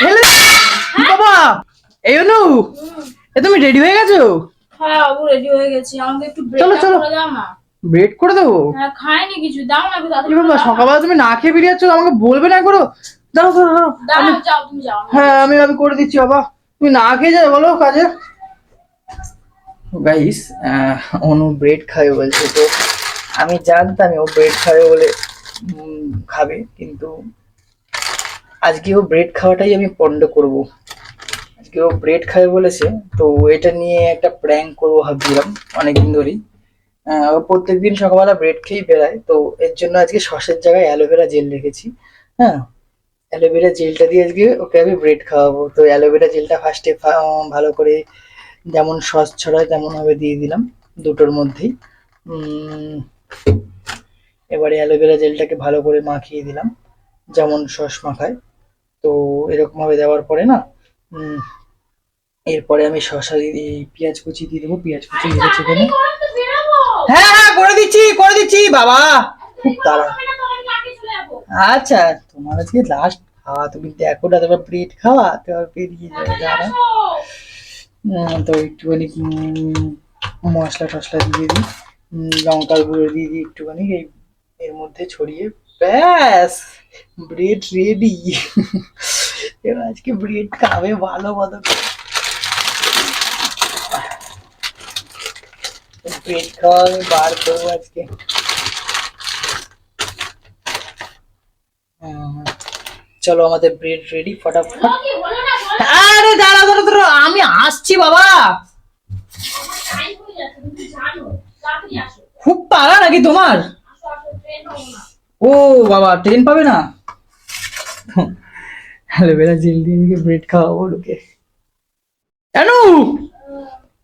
ফেলে বাবা এই অনু এ তুমি রেডি হয়ে গেছো? হ্যাঁ বাবু রেডি হয়ে গেছি। আমাকে একটু ব্রেক চলো, চলো। দাও না ব্রেড করে দেবো? হ্যাঁ খাইনি কিছু দাও না তাড়াতাড়ি বাবা সকালবেলা তুমি না খেয়ে বেরিয়েছো আমাকে বলবে না করো। দাঁড়ো দাও আমি যাও তুমি যাও হ্যাঁ আমি আমি করে দিচ্ছি বাবা। তুমি না খেয়ে যাবে বলো কাজে। গাইস অনু ব্রেড খাবে বলছে তো আমি জানতাম ও ব্রেড খাবে বলে খাবে কিন্তু আজকে ও ব্রেড খাওয়াটাই আমি পণ্ড করব। আজকে ও ব্রেড খাবে বলেছে, তো এটা নিয়ে একটা প্র্যাঙ্ক করব ভাবছিলাম অনেকদিন ধরেই। প্রত্যেকদিন সকালবেলা ব্রেড খেয়েই বেড়ায়, তো এর জন্য আজকে সসের জায়গায় অ্যালোভেরা জেল রেখেছি। হ্যাঁ অ্যালোভেরা জেলটা দিয়ে আজকে ওকে আমি ব্রেড খাওয়াবো। তো অ্যালোভেরা জেলটা ফার্স্টে ভালো করে যেমন সস ছড়ায় তেমন ভাবে দিয়ে দিলাম দুটোর মধ্যেই। এবারে অ্যালোভেরা জেলটাকে ভালো করে মাখিয়ে দিলাম, যেমন সস মাখায়। তো এরকম ভাবে দেওয়ার পরে না এরপরে আমি দিয়ে এই পেঁয়াজ কুচি দিয়ে দেবো, পেঁয়াজ কুচি দিয়ে বেরাবো হ্যাঁ হ্যাঁ করে দিচ্ছি করে দিচ্ছি, বাবা। খুব তাড়া। আচ্ছা তোমার আজকে লাস্ট খাওয়া, তুমি দেখো না, তোমার প্লেট খাওয়া, তোমার পেরিয়ে যাবে, দাঁড়া। তো একটুখানি মশলা টশলা দিয়ে দিই লঙ্কার গুঁড়ো দিয়ে দিই একটুখানি, এই এর মধ্যে ছড়িয়ে, ব্যাস। ব্রেড রেডি এবার আজকে ব্রেড খাবে ভালো মতো ব্রেড খাওয়া আমি বার করব আজকে হুম, চলো আমাদের ব্রেড রেডি ফটাফট বলো কি বলো না বলো আরে দাঁড়া দাঁড়া দাঁড়া আমি আসছি বাবা টাইম হয়ে যাচ্ছে তুমি জানো তাড়াতাড়ি আসো খুব তাড়া নাকি তোমার ও বাবা ট্রেন পাবে না? অ্যালোভেরা জেল দিয়ে ব্রেড খাওয়াবো লোকে কেন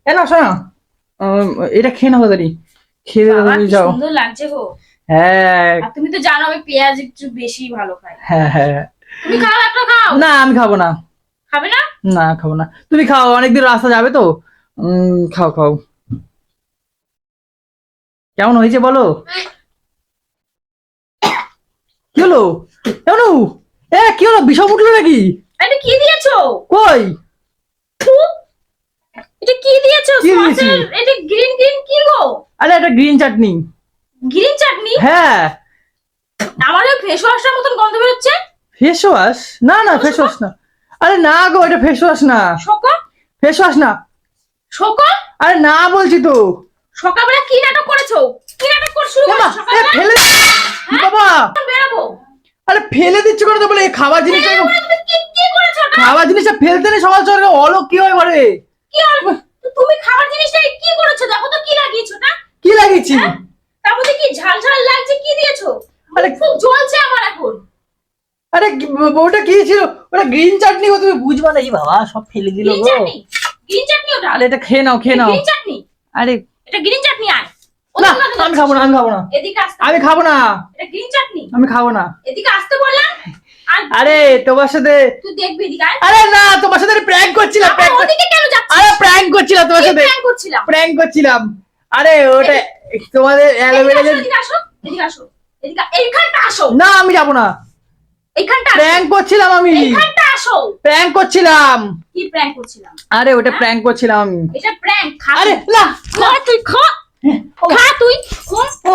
কেন আসো না উম, এটা খেয়ে নাও তাড়াতাড়ি। খেয়ে তুমি যাও। সুন্দর লাগছে গো। হ্যাঁ। তুমি তো জানো আমি পেঁয়াজ একটু বেশি ভালো খাই। হ্যাঁ হ্যাঁ। তুমি খাও একটা খাও। না আমি খাব না। খাবে না? না খাব না। তুমি খাও অনেকদিন রাস্তা যাবে তো। উম, খাও খাও। কেমন হয়েছে বলো? কি হলো? কেমন এ কি হলো? বিষম উঠল নাকি? এটা কি দিয়েছ? কই! এটা কি দিয়েছ? এটা গ্রিন গ্রিন কি গো? আরে একটা গ্রিন চাটনি গ্রিন চাটনি হ্যাঁ। আমার ফেস ওয়াশটার মতন গন্ধ বেরোচ্ছে? ফেস ওয়াশ না না ফেস ওয়াশ না। আরে না গো এটা ফেস ওয়াশ না। শোকা? ফেস ওয়াশ না। শোকা? আরে না বলছি তো। সকালবেলা কি নাটক করেছ? কি নাটক করেছ সকালবেলা? ফেলে আরে ফেলে দিচ্ছ করে তো বলে এই খাবার জিনিস এরপরে তুমি কি কি করেছ ওটা? খাবার জিনিসটা ফেলতে নেই সকাল সকাল অলক কি হয় পারে কি তুমি খাবার জিনিসটা কি করেছ? দেখো তো কি লাগিয়েছো না? কি লাগিয়েছি? তার মধ্যে কি ঝাল ঝাল লাগছে? কি দিয়েছ? আরে খুব জ্বলছে আমার এখন। আরে ওটা কি ছিল? ওটা গ্রিন চাটনি গো তুমি বুঝবা না। এই বাবা সব ফেলে দিল গ্রিন গো। চাটনি? গ্রিন চাটনি ওটা? আরে এটা খেয়ে নাও খেয়ে নাও। গ্রিন চাটনি? আরে এটা গ্রিন না আমি খাব না আমি খাব না। এদিকে আসতে আমি খাব না। এটা গ্রিন চাটনি আমি খাব না। এদিকে আসতে বললাম? আরে তোমার সাথে তুই দেখবি এদিকে আরে না তোমার সাথে প্র্যাঙ্ক করছিলাম আবার ওদিকে কেন যাচ্ছিস? আরে প্র্যাঙ্ক করছিলাম তোমার সাথে। করছিলাম? প্র্যাঙ্ক করছিলাম। আরে ওটা তোমাদের অ্যালোভেরা এদিকে আসো এদিকে আসো। এদিকে এইখানটা আসো। না আমি যাব না। এইখানটা। প্র্যাঙ্ক করছিলাম আমি। এইখানটা আসো। প্র্যাঙ্ক করছিলাম। কি প্র্যাঙ্ক করছিলাম? আরে ওটা প্র্যাঙ্ক করছিলাম আমি। এটা প্র্যাঙ্ক আরে। না তুই খা। খা তুই খা ও